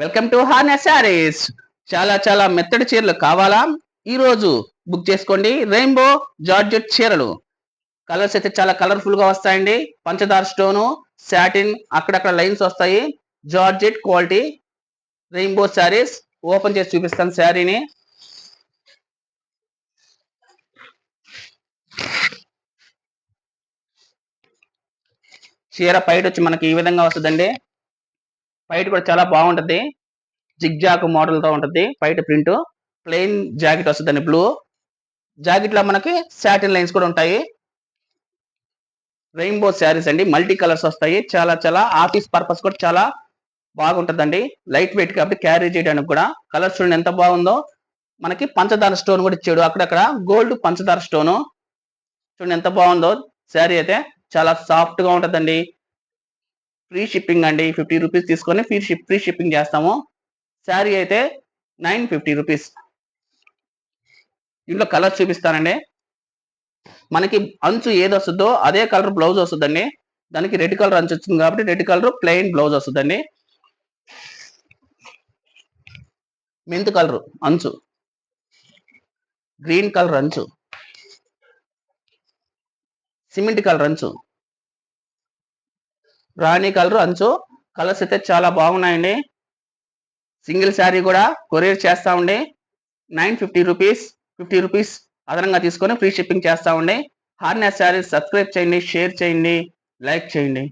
Welcome to హాన్ శారీస్ చాలా చాలా మెత్తడి చీరలు కావాలా? ఈరోజు బుక్ చేసుకోండి. రెయిన్బో జార్జెట్ చీరలు. కలర్స్ అయితే చాలా కలర్ఫుల్గా వస్తాయండి. పంచదార స్టోను సాటిన్ అక్కడక్కడ లైన్స్ వస్తాయి. Georgette quality rainbow sarees open చేసి చూపిస్తాను శారీని. చీర పైట వచ్చి మనకి ఈ విధంగా వస్తుందండి. ఫైట్ కూడా చాలా బాగుంటుంది. జిగ్జాక్ మోడల్తో ఉంటుంది. ఫైట్ ప్రింట్ ప్లెయిన్ జాకెట్ వస్తుందండి బ్లూ జాకెట్లో మనకి శాటిన్ లైన్స్ కూడా ఉంటాయి. రెయిన్బో శారీస్ అండి. మల్టీ కలర్స్ వస్తాయి. చాలా చాలా ఆఫీస్ పర్పస్ కూడా చాలా బాగుంటుందండి. లైట్ వెయిట్ కాబట్టి క్యారీ చేయడానికి కూడా. కలర్స్ చూడండి ఎంత బాగుందో. మనకి పంచదార స్టోన్ కూడా ఇచ్చాడు. అక్కడక్కడ గోల్డ్ పంచదార స్టోను చూడండి ఎంత బాగుందో. శారీ అయితే చాలా సాఫ్ట్గా ఉంటుందండి. ఫ్రీ షిప్పింగ్ అండి. ఫిఫ్టీ రూపీస్ తీసుకొని ఫ్రీ షిప్ ఫ్రీ షిప్పింగ్ చేస్తాము. శారీ అయితే నైన్ ఫిఫ్టీ రూపీస్ ఇంట్లో కలర్ చూపిస్తానండి. మనకి అంచు ఏది వస్తుందో అదే కలర్ బ్లౌజ్ వస్తుందండి. దానికి రెడ్ కలర్ అంచు వచ్చింది కాబట్టి రెడ్ కలర్ ప్లెయిన్ బ్లౌజ్ వస్తుందండి. మెంత్ కలర్ అంచు. గ్రీన్ కలర్ అంచు. సిమెంట్ కలర్ అంచు. రాణి కలర్ అంచు. కలర్స్ అయితే చాలా బాగున్నాయండి. సింగిల్ శారీ కూడా కొరియర్ చేస్తామండి nine fifty rupees fifty rupees అదనంగా తీసుకొని ఫ్రీ షిప్పింగ్ చేస్తామండి హార్నెస్ శారీస్ సబ్స్క్రైబ్ చేయండి షేర్ చేయండి లైక్ చేయండి.